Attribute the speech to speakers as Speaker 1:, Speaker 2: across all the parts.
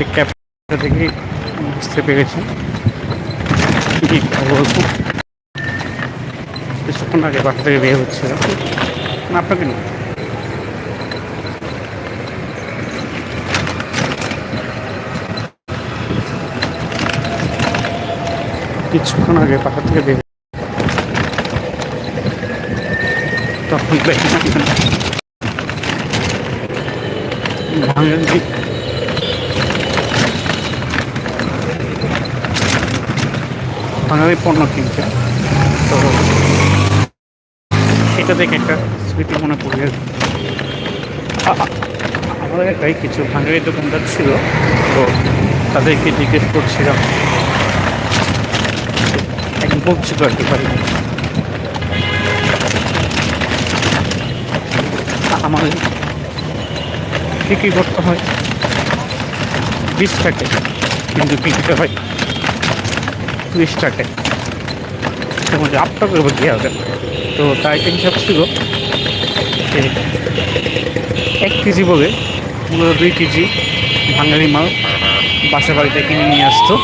Speaker 1: ঠিক ক্যাপটা থেকে বুঝতে পেরেছি। কি কিছুক্ষণ আগে বাসা থেকে বের হচ্ছিল না, আপনাকে না। কিছুক্ষণ আগে বাসা থেকে বের তখন ভাঙের দিক বাঙালি পণ্য কিনছে। তো সেটা দেখে একটা স্মৃতি মনে পড়ে আমাদের এলাকায় কিছু বাঙালি দোকানদার ছিল, তো তাদেরকে জিজ্ঞেস করছিলাম। এক বলছিল আর কি আমাদের বিক্রি করতে হয়। বিশ টাকায় কিন্তু বিক্রিতে হয় ত্রিশ টাকায় তার মধ্যে আট টাকা করে দেওয়া হবে তো একটা হিসাব ছিল এক কেজি বলে মূলত দুই কেজি বাঙালি মাল বাসা বাড়িতে কিনে নিয়ে আসতো।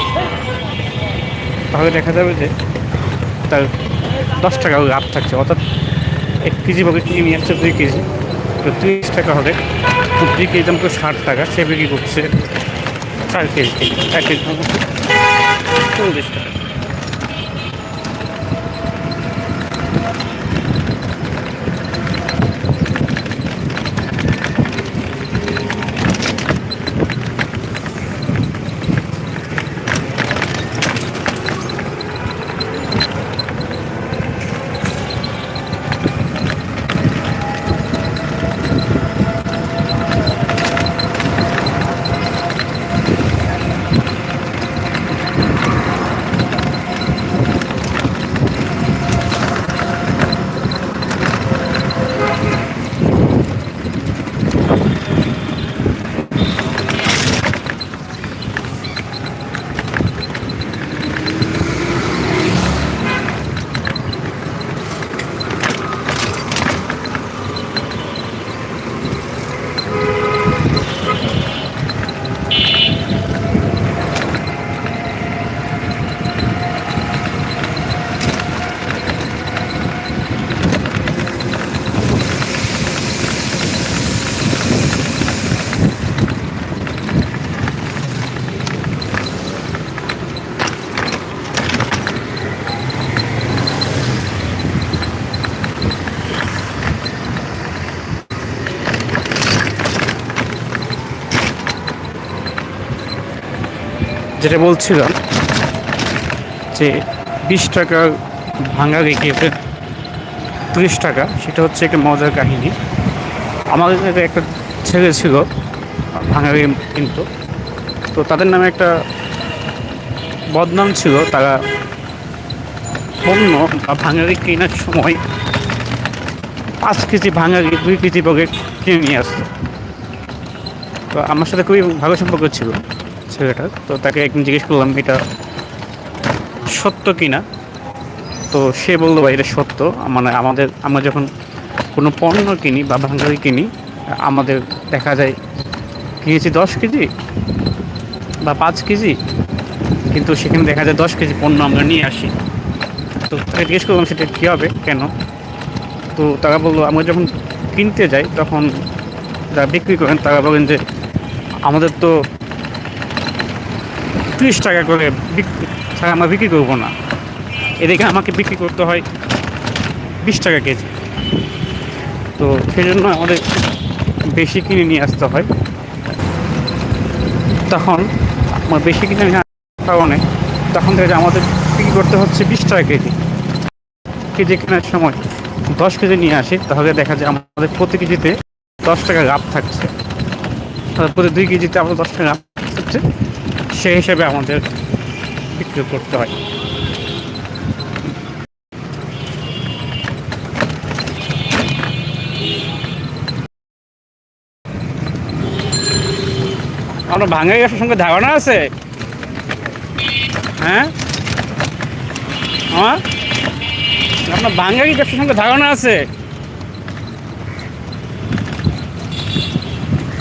Speaker 1: তাহলে দেখা যাবে যে তার দশ টাকা লাভ থাকছে। অর্থাৎ এক কেজি বলে কিনে নিয়ে আসছে দুই কেজি তো তিরিশ টাকা হলে দুই কেজি দাম তো ষাট টাকা, সে বিক্রি করছে চার কেজি চার কেজি দাম হচ্ছে চল্লিশ টাকা। যেটা বলছিলাম যে বিশ টাকা ভাঙা রেখে ত্রিশ টাকা, সেটা হচ্ছে একটা মজার কাহিনী। আমাদের একটা ছেলে ছিল ভাঙারি কিন্তু। তো তাদের নামে একটা বদনাম ছিল, তারা পণ্য বা ভাঙারি কেনার সময় পাঁচ কেজি ভাঙারি দুই কেজি বগে কিনে নিয়ে আসতো। তো আমার সাথে খুবই ভালো সম্পর্ক ছিল। ছেলেটার তো তাকে একদিন জিজ্ঞেস করলাম, এটা সত্য কিনা? তো সে বলল, ভাই, এটা সত্য। মানে আমাদের, আমরা যখন কোনো পণ্য কিনি বা ভাঙ্গারি কিনি, আমাদের দেখা যায় কিনেছি দশ কেজি বা পাঁচ কেজি। কিন্তু সেখানে দেখা যায় দশ কেজি পণ্য আমরা নিয়ে আসি। তো তাকে জিজ্ঞেস করলাম, সেটা কী হবে? কেন? তো তারা বলল, আমরা যখন কিনতে যাই, তখন যারা বিক্রি করেন, তারা বলেন যে, আমাদের তো ত্রিশ টাকা করে বিক্রি ছাড়া আমরা বিক্রি করব না। এদিকে আমাকে বিক্রি করতে হয় বিশ টাকা কেজি। তো সেই জন্য আমাদের বেশি কিনে নিয়ে আসতে হয়। তখন আমার বেশি কিনে নিয়ে কারণে তখন থেকে আমাদের বিক্রি করতে হচ্ছে বিশ টাকা কেজি। কেজি কেনার সময় দশ কেজি নিয়ে আসি, তাহলে দেখা যায় আমাদের প্রতি কেজিতে দশ টাকা লাভ থাকছে। প্রতি দুই কেজিতে আমাদের দশ টাকা লাভ হচ্ছে সেই হিসেবে আমাদের বিক্রি করতে হয়। আপনার ভাঙাই ব্যবসার সঙ্গে ধারণা আছে? হ্যাঁ? আমার আপনার বাঙালি ব্যবসার সঙ্গে ধারণা আছে?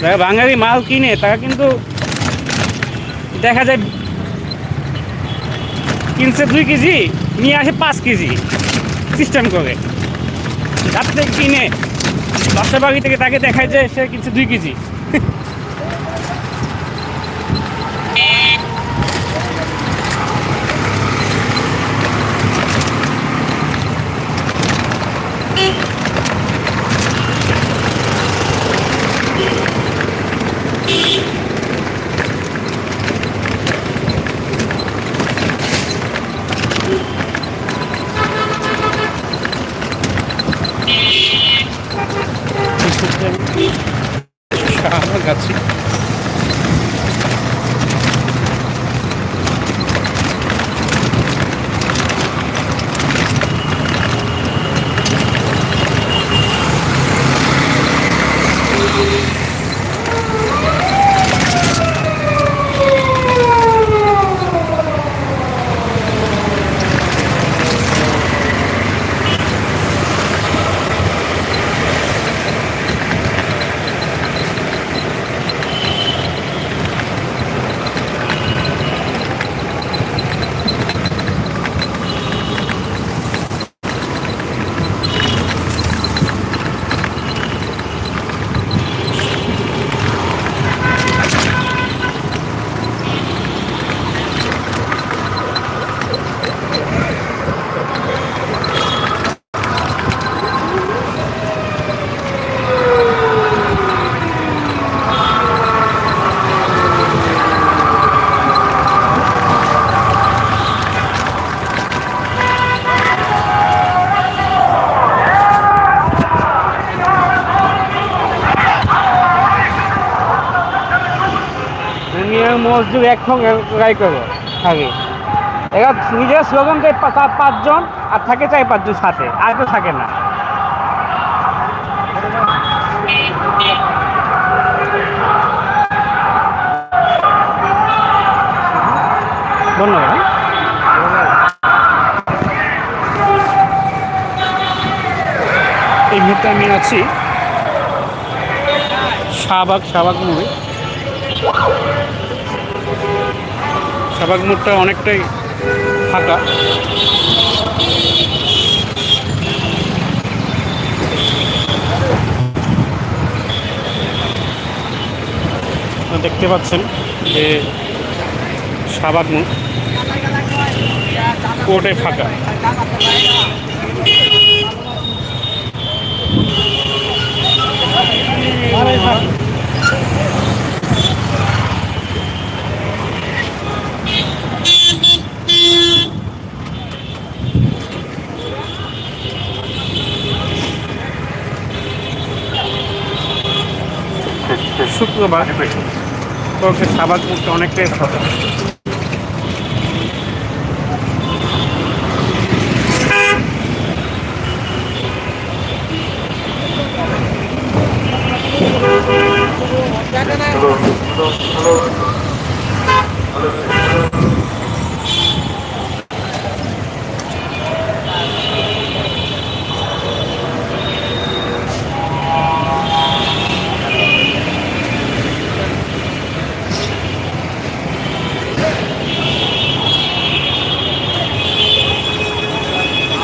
Speaker 1: যারা বাঙালি মাল কিনে, তারা কিন্তু দেখা যায় কিনছে দুই কেজি, নিয়ে আসে পাঁচ কেজি সিস্টেম করে। রাত্রে কিনে বাসা বাড়ি থেকে তাকে দেখায় যে সে কিনছে দুই কেজি শাহবাগ আছি দুনিয়ার মজদুর একসঙ্গে গাই করো থাকে। এরা নিজেরা স্লোগান দেয় পাঁচজন আর থাকে চাই পাঁচজন সাথে, আর কেউ থাকে না। ধন্যবাদ হ্যাঁ। এই মুহূর্তে আমি আছি শাহবাগ শাহবাগ মুভি শাহবাগ মোড়টা অনেকটাই ফাঁকা। দেখতে পাচ্ছেন যে শাহবাগ মোড় কোর্টে ফাঁকা। শুক্রবার ওকে শাহবাগ করতে অনেকটাই ফাঁকা